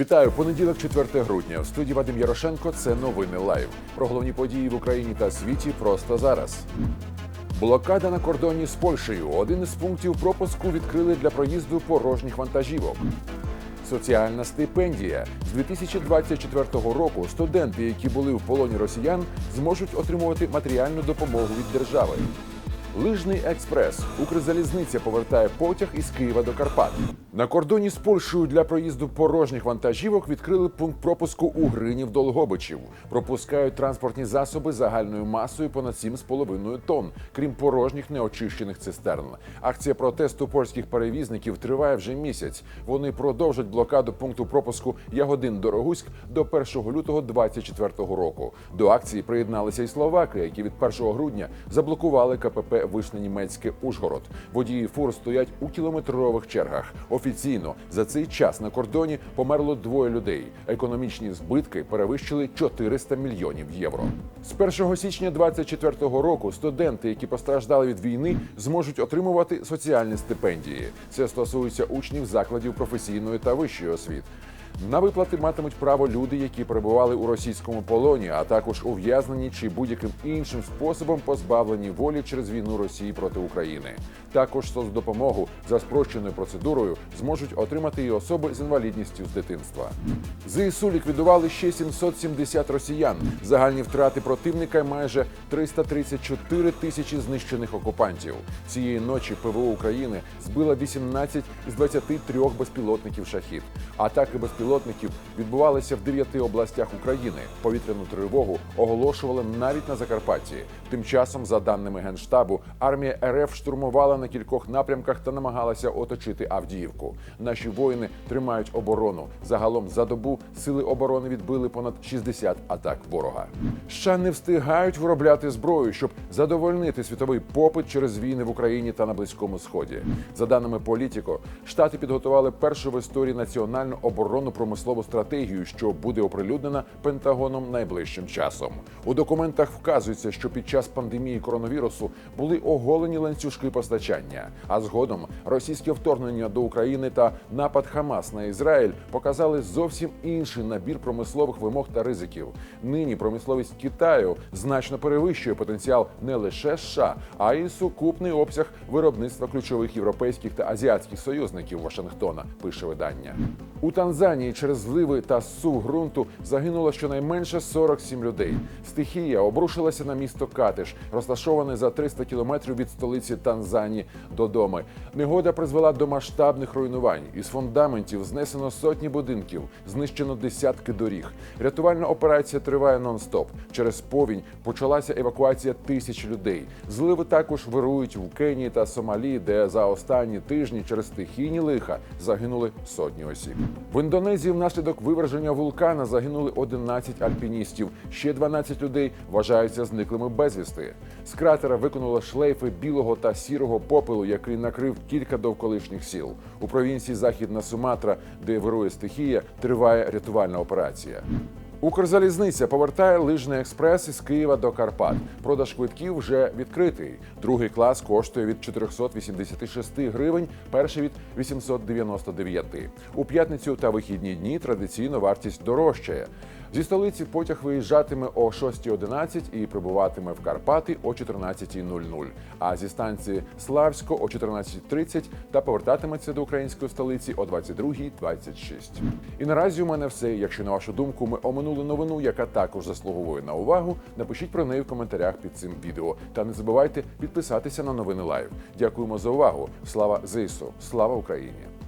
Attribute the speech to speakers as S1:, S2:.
S1: Вітаю понеділок, 4 грудня. В студії Вадим Ярошенко. Це новини лайв. Про головні події в Україні та світі просто зараз. Блокада на кордоні з Польщею. Один із пунктів пропуску відкрили для проїзду порожніх вантажівок. Соціальна стипендія з 2024 року. Студенти, які були в полоні росіян, зможуть отримувати матеріальну допомогу від держави. Лижний експрес. Укрзалізниця повертає потяг із Києва до Карпат. На кордоні з Польщею для проїзду порожніх вантажівок відкрили пункт пропуску у Гринів Долгобичів. Пропускають транспортні засоби загальною масою понад 7,5 тонн, крім порожніх неочищених цистерн. Акція протесту польських перевізників триває вже місяць. Вони продовжать блокаду пункту пропуску Ягодин Дорогуськ до 1 лютого 2024 року. До акції приєдналися і словаки, які від 1 грудня заблокували КПП Вишненімецьке Ужгород. Водії фур стоять у кілометрових чергах. Офіційно за цей час на кордоні померло двоє людей. Економічні збитки перевищили 400 мільйонів євро. З 1 січня 2024 року студенти, які постраждали від війни, зможуть отримувати соціальні стипендії. Це стосується учнів закладів професійної та вищої освіти. На виплати матимуть право люди, які перебували у російському полоні, а також ув'язнені чи будь-яким іншим способом позбавлені волі через війну Росії проти України. Також соцдопомогу за спрощеною процедурою зможуть отримати і особи з інвалідністю з дитинства. ЗСУ ліквідували ще 770 росіян. Загальні втрати противника майже 334 тисячі знищених окупантів. Цієї ночі ПВО України збила 18 із 23 безпілотників шахід. Атаки безпілотників відбувалися в 9 областях України. Повітряну тривогу оголошували навіть на Закарпатті. Тим часом, за даними генштабу, армія РФ штурмувала на кількох напрямках та намагалася оточити Авдіївку. Наші воїни тримають оборону. Загалом за добу сили оборони відбили понад 60 атак ворога. США не встигають виробляти зброю, щоб задовольнити світовий попит через війни в Україні та на Близькому Сході. За даними Політіко, штати підготували першу в історії національну оборонну промислову стратегію, що буде оприлюднена Пентагоном найближчим часом. У документах вказується, що під час пандемії коронавірусу були оголені ланцюжки постачання. А згодом російське вторгнення до України та напад Хамас на Ізраїль показали зовсім інший набір промислових вимог та ризиків. Нині промисловість Китаю значно перевищує потенціал не лише США, а й сукупний обсяг виробництва ключових європейських та азіатських союзників Вашингтона. Пише видання. У Танзанії через зливи та сув ґрунту загинуло щонайменше 47 людей. Стихія обрушилася на місто Катиш, розташоване за 300 кілометрів від столиці Танзанії Додоми. Негода призвела до масштабних руйнувань. Із фундаментів знесено сотні будинків, знищено десятки доріг. Рятувальна операція триває нон-стоп. Через повінь почалася евакуація тисяч людей. Зливи також вирують в Кенії та Сомалі, де за останні тижні через стихійні лиха загинули сотні осіб. В Індонезії внаслідок виверження вулкана загинули 11 альпіністів. Ще 12 людей вважаються зниклими безвісти. З кратера виконали шлейфи білого та сірого попелу, який накрив кілька довколишніх сіл. У провінції Західна Суматра, де вирує стихія, триває рятувальна операція. Укрзалізниця повертає лижний експрес із Києва до Карпат. Продаж квитків вже відкритий. Другий клас коштує від 486 гривень, перший від 899. У п'ятницю та вихідні дні традиційно вартість дорожчає. Зі столиці потяг виїжджатиме о 6.11 і прибуватиме в Карпати о 14.00. А зі станції Славсько о 14.30 та повертатиметься до української столиці о 22.26. І наразі у мене все. Якщо на вашу думку ми оминули новину, яка також заслуговує на увагу, напишіть про неї в коментарях під цим відео. Та не забувайте підписатися на новини Лайв. Дякуємо за увагу. Слава ЗСУ! Слава Україні!